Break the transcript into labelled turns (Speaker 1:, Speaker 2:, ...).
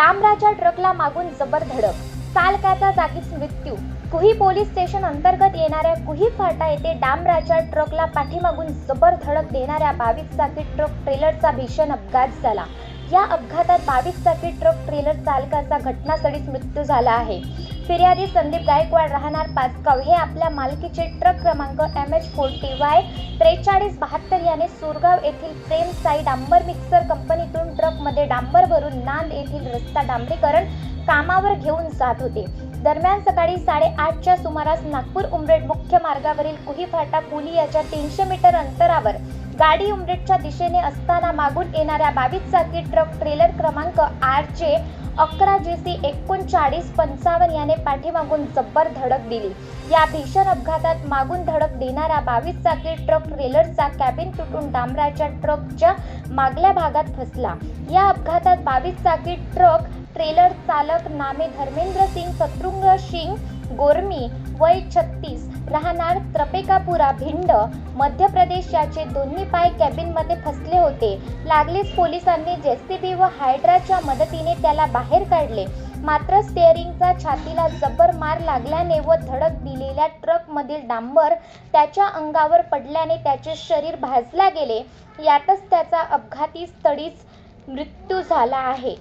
Speaker 1: डांबराच्या ट्रकला मागून जबर धडक. चालकाचा जागीच मृत्यू. कुही पोलीस स्टेशन अंतर्गत येणाऱ्या कुही फाटा येथे डांबराच्या ट्रकला पाठीमागून जबर धडक देणाऱ्या बावीस चाकी ट्रक ट्रेलरचा भीषण अपघात झाला. या अपघातात बावीस चाकी ट्रक ट्रेलर चालकाचा घटनास्थळीच मृत्यू झाला आहे. फिर्यादी संदीप गायकवाड राहणार पाचगाव. हे आपल्या मालकीचे ट्रक क्रमांक एम एच फोर्टी वाय त्रेचाळीस बहात्तर याने सुरगाव येथील प्रेम साई डांबर मिक्सर कंपनीतून ट्रकमध्ये डांबर भरून नांद येथील रस्ता डांबरीकरण कामावर घेऊन जात होते. दरम्यान सकाळी साडेआठच्या सुमारास नागपूर उमरेड मुख्य मार्गावरील कुही फाटा पुली याच्या तीनशे मीटर अंतरावर गाडी उमरेडच्या दिशेने असताना मागून येणाऱ्या बावीस चाकी ट्रक ट्रेलर क्रमांक आर जे अकरा जी सी एकोणचाळीस पंचावन्न याने पाठीमागून जब्बर धडक दिली. या भीषण अपघातात मागून धडक देणाऱ्या बावीस चाकी ट्रक ट्रेलरचा कॅबिन तुटून डांबराच्या ट्रकच्या मागल्या भागात फसला. या अपघातात बावीस चाकी ट्रक ट्रेलर चालक नामे धर्मेंद्र सिंग शत्रुंग सिंग गोरमी वय छत्तीस राहणार त्रपेकापुरा भिंड मध्य प्रदेश याचे दोन्ही पाय कॅबिनमध्ये फसले होते. लागलीच पोलिसांनी जेसीबी व हायड्राच्या मदतीने त्याला बाहेर काढले. मात्र स्टेअरिंगचा छातीला जबर मार लागल्याने व धडक दिलेल्या ट्रकमधील डांबर त्याच्या अंगावर पडल्याने त्याचे शरीर भाजला गेले. यातच त्याचा अपघाती स्थळीच मृत्यू झाला आहे.